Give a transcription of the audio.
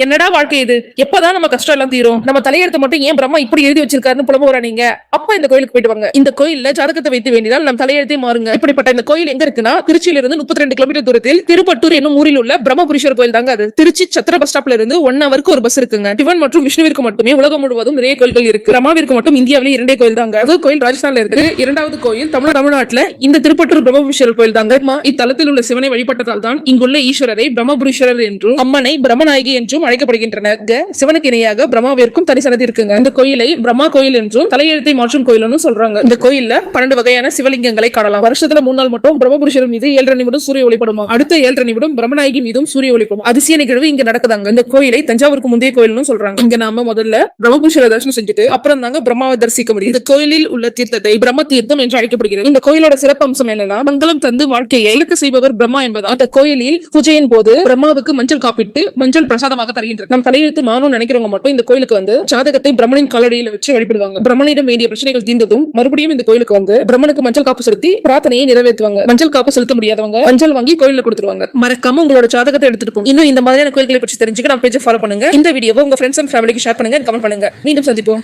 என்னடா வாழ்க்கை இது? எப்பதான் நம்ம கஷ்டம் எல்லாம் தீரும்? நம்ம தலையெழுத்து மட்டும் ஏன் பிரம்மா இப்படி எழுதி வச்சிருக்காருன்னு புலம்ப நீங்க? அப்ப இந்த கோயிலுக்கு போயிட்டு வாங்க. இந்த கோயில்ல ஜாதகத்தை வைத்து வேண்டினால் நம் தலையெழுத்தே மாறுங்க. இப்படிப்பட்ட இந்த கோயில் எங்க இருக்குன்னா திருச்சியில இருந்து முப்பத்தி ரெண்டு கிலோமீட்டர் தூரத்தில் திருப்பட்டூர் என்னும் ஊரில் உள்ள பிரம்மபுரீஸ்வரர் கோயில் தாங்க அது. திருச்சி சத்திர பஸ் ஸ்டாப்ல இருந்து ஒன் ஹவருக்கு ஒரு பஸ் இருக்குங்க. சிவன் மற்றும் விஷ்ணுவிற்கு மட்டுமே உலகம் முழுவதும் நிறைய கோயில்கள் இருக்கு. பிரம்மாவிற்கு மட்டும் இந்தியாவிலே இரண்டே கோயில் தாங்க. அது கோயில் ராஜஸ்தான்ல இருக்கு இரண்டாவது கோயில் தமிழ் தமிழ்நாட்டுல இந்த திருப்பட்டூர் பிரம்மபுரீஸ்வரர் கோயில் தாங்க. இத்தலத்தில் உள்ள சிவனை வழிபட்டதால் தான் இங்குள்ள ஈஸ்வரரை பிரம்மபுரீஸ்வரர் என்றும் அம்மனை பிரம்மநாயகி என்றும் என்றும் அழைக்கப்படுகின்றன சிவனுக்கு இணையாக பிரம்மாவிற்கும் தனி சனதி இருக்குங்க. இந்த கோயிலை பிரம்மா கோயில் என்றும் தலையெழுத்தை மாற்றும் கோயில்னு சொல்றாங்க. இந்த கோயில்ல பன்னெண்டு வகையான சிவலிங்கங்களை காணலாம். வருஷத்துல மூணு நாள் மட்டும் பிரம்மபுருஷர் மீது ஏழரை நிமிடம் சூரிய ஒளிப்படுமா? அடுத்த ஏழரை நிமிடம் பிரம்மநாயகி மீதும் சூரிய ஒளிப்படும். அதிசய நிகழ்வு இங்க நடக்குதாங்க. இந்த கோயிலை தஞ்சாவூருக்கு முந்தைய கோயில்னு சொல்றாங்க. இங்க நாம முதல்ல பிரம்மபுரீஸ்வரர் தரிசனம் செஞ்சுட்டு அப்புறம் தாங்க பிரம்மாவை தரிசிக்க முடியும். இந்த கோயிலில் உள்ள தீர்த்தத்தை பிரம்ம தீர்த்தம் என்று அழைக்கப்படுகிறது. இந்த கோயிலோட சிறப்பம்சம் என்னன்னா மங்களம் தந்து வாழ்க்கையை இலக்கு செய்பவர் பிரம்மா என்பதால் அந்த கோயிலில் பூஜையின் போது பிரம்மாவுக்கு மஞ்சள் காப்பிட்டு மஞ்சள் பிரசாதமாக தருகின்றது நம் தலையெழுத்து மானும் நினைக்கிறவங்க மட்டும் இந்த கோயிலுக்கு வந்து ஜாதகத்தை பிரம்மனின் காலடியில வச்சு வழிபடுவாங்க. பிரம்மனிடம் வேண்டிய பிரச்சனைகள் தீர்ந்ததும் மறுபடியும் இந்த கோயிலுக்கு வந்து பிரம்மனுக்கு மஞ்சள் காப்பு செலுத்தி பிரார்த்தனையை நிறைவேற்றுவாங்க. மஞ்சள் காப்பு செலுத்த முடியாதவங்க மஞ்சள் வாங்கி கோயிலில் கொடுத்துருவாங்க. மறக்காம உங்களோட ஜாதகத்தை எடுத்துட்டு போகும் இன்னும் இந்த மாதிரியான கோயில்களை பற்றி தெரிஞ்சுக்க நம்ம பேஜை ஃபாலோ பண்ணுங்க. இந்த வீடியோவை உங்க ஃப்ரெண்ட்ஸ் அண்ட் ஃபேமிலிக்கு ஷேர் பண்ணுங்க கமெண்ட் பண்ணுங்க. மீண்டும் சந்திப்போம்.